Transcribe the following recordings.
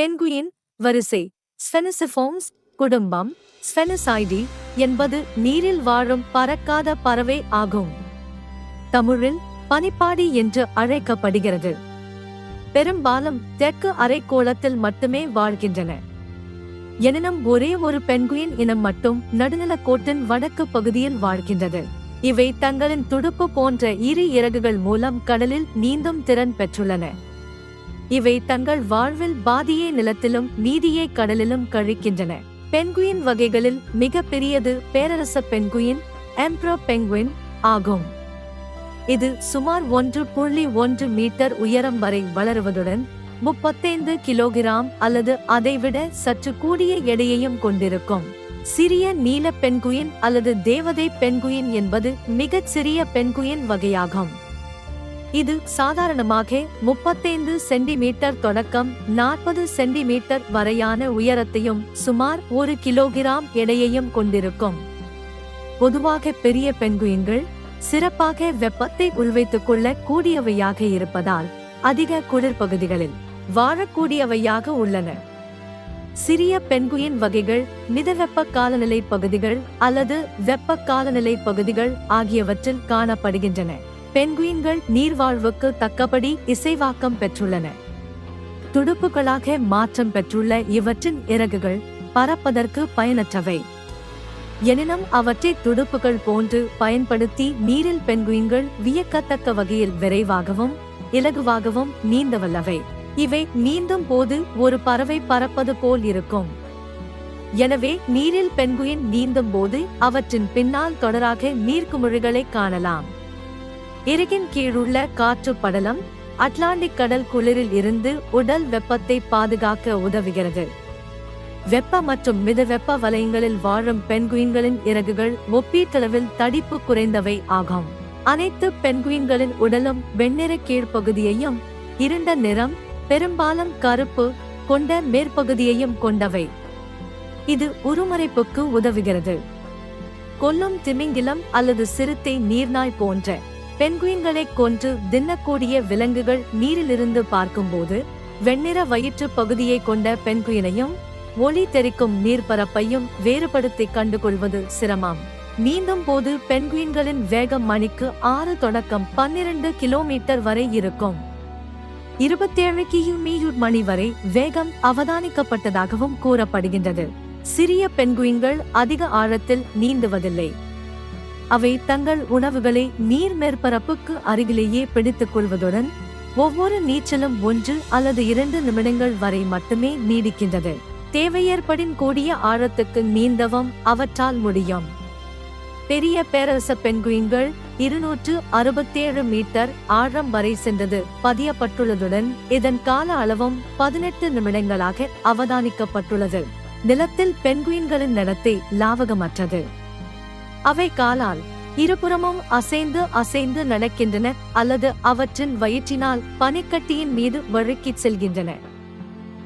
Penguin வரிசை. ஸ்வெனசிஃபோம்ஸ் குடும்பம் ஸ்பெனிசைடி என்பது நீரில் வாழும் பறக்காத பறவை ஆகும். தமிழில் பனிப்பாடி என்று அழைக்கப்படுகிறது. பெரும்பாலும் தெற்கு அரைக்கோளத்தில் மட்டுமே வாழ்கின்றன. எனினும் ஒரே ஒரு பென்குயின் இனம் மட்டும் நடுநிலக்கோட்டின் வடக்கு பகுதியில் வாழ்கின்றது. இவை தங்களின் துடுப்பு போன்ற இரு இறகுகள் மூலம் கடலில் நீந்தும் திறன் பெற்றுள்ளன. இவை தங்கள் வாழ்வில் பாதியை நிலத்திலும் மீதியை கடலிலும் கழிக்கின்றன. பென்குயின் வகைகளில் மிக பெரியது பேரரச பென்குயின் எம்ப்ரோ பெங்குயின் ஆகும். இது சுமார் ஒன்று புள்ளி ஒன்று மீட்டர் உயரம் வரை வளருவதுடன் முப்பத்தைந்து கிலோகிராம் அல்லது அதைவிட சற்று கூடிய எடையையும் கொண்டிருக்கும். சிறிய நீல பென்குயின் அல்லது தேவதை பென்குயின் என்பது மிகச் சிறிய பென்குயின் வகையாகும். இது சாதாரணமாக முப்பத்தைந்து சென்டிமீட்டர் தொடக்கம் நாற்பது சென்டிமீட்டர் வரையான உயரத்தையும் சுமார் ஒரு கிலோகிராம் எடையையும் கொண்டிருக்கும். பொதுவாக பெரிய பென்குயின்கள் சிறப்பாக வெப்பத்தை உள்வைத்துக் கொள்ள கூடியவையாக இருப்பதால் அதிக குளிர் பகுதிகளில் வாழக்கூடியவையாக உள்ளன. சிறிய பென்குயின் வகைகள் மிதவெப்ப காலநிலை பகுதிகள் அல்லது வெப்ப காலநிலை பகுதிகள் ஆகியவற்றில் காணப்படுகின்றன. பென்குயின்கள் நீர்வாழ்வுக்கு தக்கபடி இசைவாக்கம் பெற்றுள்ளன. துடுப்புகளாக மாற்றம் பெற்றுள்ள இவற்றின் இறகுகள் பறப்பதற்கு பயனற்றவை. எனினும் அவற்றை துடுப்புகள் போன்று பயன்படுத்தி நீரில் பென்குயின்கள் வியக்கத்தக்க வகையில் விரைவாகவும் இலகுவாகவும் நீந்தவல்லவை. இவை நீந்தும் போது ஒரு பறவை பறப்பது போல் இருக்கும். எனவே நீரில் பென்குயின் நீந்தும் போது அவற்றின் பின்னால் தொடராக நீர்க்குமிழிகளை காணலாம். இறகின் கீழுள்ள காற்று படலம் அட்லாண்டிக் கடல் குளிரில் இருந்து உடல் வெப்பத்தை பாதுகாக்க உதவுகிறது. வெப்ப மற்றும் மிதவெப்ப வலயங்களில் வாழும் பென்குயின்களின் இறகுகள் ஒப்பீட்டளவில் தடிப்பு குறைந்தவை ஆகும். அனைத்து பென்குயின்களின் உடலும் வெண்ணிற கீழ்ப்பகுதியையும் இருண்ட நிறம் பெரும்பாலும் கருப்பு கொண்ட மேற்பகுதியையும் கொண்டவை. இது உருமறைப்புக்கு உதவுகிறது. கொல்லும் திமிங்கிலம் அல்லது சிறுத்தை நீர்நாய் போன்ற பென்குயின்களை கொன்று தின்னக்கூடிய விலங்குகள் நீரிலிருந்து பார்க்கும்போது வெண்ணிற வயிற்று பகுதியை கொண்ட பென்குயினையும் ஒளி தெரிக்கும் நீர்ப்பரப்பையும் வேறுபடுத்தி கண்டுகொள்வது சிரமம். நீந்தும் போது பென்குயின்களின் வேகம் மணிக்கு ஆறு தொடக்கம் பன்னிரண்டு கிலோமீட்டர் வரை இருக்கும். இருபத்தேழு கியூமீயூர் மணி வரை வேகம் அவதானிக்கப்பட்டதாகவும் கூறப்படுகின்றது. சிறிய பென்குயின்கள் அதிக ஆழத்தில் நீந்துவதில்லை. அவை தங்கள் உணவுகளை நீர் மேற்பரப்புக்கு அருகிலேயே பிடித்துக் கொள்வதுடன் ஒவ்வொரு நீச்சலும் ஒன்று அல்லது இரண்டு நிமிடங்கள் வரை மட்டுமே நீடிக்கின்றது. தேவையேற்படின் கூடிய ஆழத்துக்கு நீந்தவும் அவற்றால் முடியும். பெரிய பேரரச பென்குயின்கள் இருநூற்று அறுபத்தேழு மீட்டர் ஆழம் வரை சென்றது. பதியப்பட்டுள்ளதுடன் இதன் கால அளவும் பதினெட்டு நிமிடங்களாக அவதானிக்கப்பட்டுள்ளது. நிலத்தில் பென்குயின்களின் நடத்தை லாவகமற்றது. அவை காலால் இருபுறமும் அசைந்து அசைந்து நடக்கின்றன அல்லது அவற்றின் வயிற்றினால் பனிக்கட்டியின் மீது வழுக்கிச் செல்கின்றன.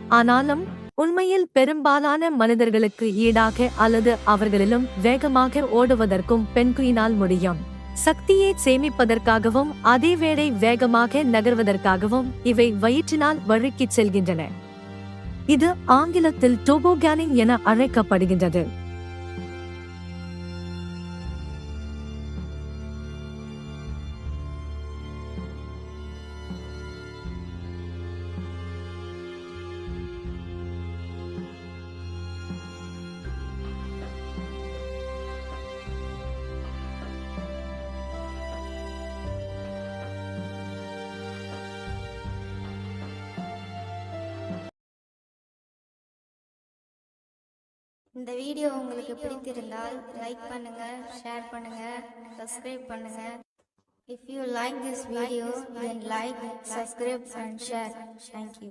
ஆனாலும் உண்மையில் பெரும்பாலான மனிதர்களுக்கு ஈடாக அல்லது அவர்களிலும் வேகமாக ஓடுவதற்கும் பெண்குயினால் முடியும். சக்தியை சேமிப்பதற்காகவும் அதேவேளை வேகமாக நகர்வதற்காகவும் இவை வயிற்றினால் வழுக்கிச் செல்கின்றன. இது ஆங்கிலத்தில் டோபோகானிங் என அழைக்கப்படுகின்றது. இந்த வீடியோ உங்களுக்கு பிடித்திருந்தால் லைக் பண்ணுங்க ஷேர் பண்ணுங்க சப்ஸ்கிரைப் பண்ணுங்க. If you like this video then like subscribe and share thank you